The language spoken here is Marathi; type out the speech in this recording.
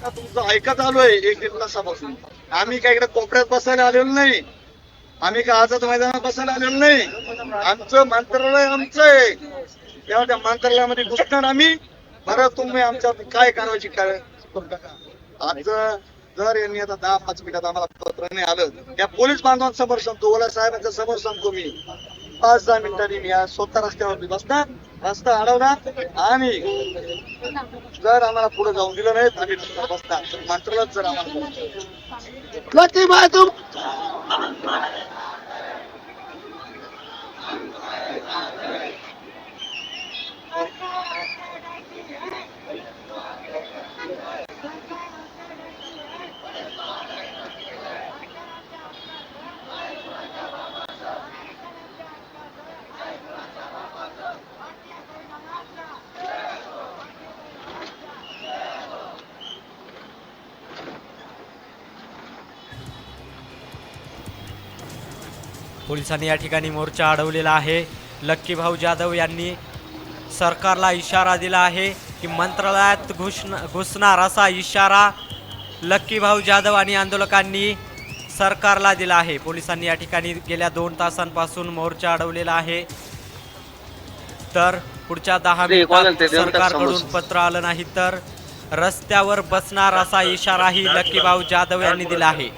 आता तुमचं ऐकत आलोय एक दीड तासापासून. आम्ही काय इकडे कोपऱ्यात बसायला आलेलो नाही. आम्ही काय आझाद मैदानात बसायला आलेलो नाही. आमचं मंत्रालय आमचं आहे. तेव्हा त्या मंत्रालयामध्ये घुसणार आम्ही. बरं तुम्ही आमच्या काय करायची काय आज जर यांनी आता दहा पाच मिनिटात आम्हाला पत्र नाही आलं त्या पोलीस बांधवांसमोर सांगतो ओला साहेबांच्या समोर सांगतो मी पाच दहा मिनिटांनी मी आज स्वतः रस्त्यावर बसणार. रस्ता अडवणार आणि जर आम्हाला पुढे जाऊन दिलं नाही आम्ही रस्ता बसणार जर आम्हाला पोलिसांनी या ठिकाणी मोर्चा अडवलेला आहे. लक्की भाऊ जाधव यांनी सरकारला इशारा दिला आहे की मंत्रालयात घुसन घुसणार असा इशारा लक्की भाऊ जाधव आणि आंदोलकांनी सरकारला दिला आहे. पोलिसांनी या ठिकाणी गेल्या दोन तासांपासून मोर्चा अडवलेला आहे. तर पुढच्या दहा मिनिटात सरकारकडून. पत्र आलं नाही तर रस्त्यावर बसणार असा इशाराही लक्की भाऊ जाधव यांनी दिला आहे.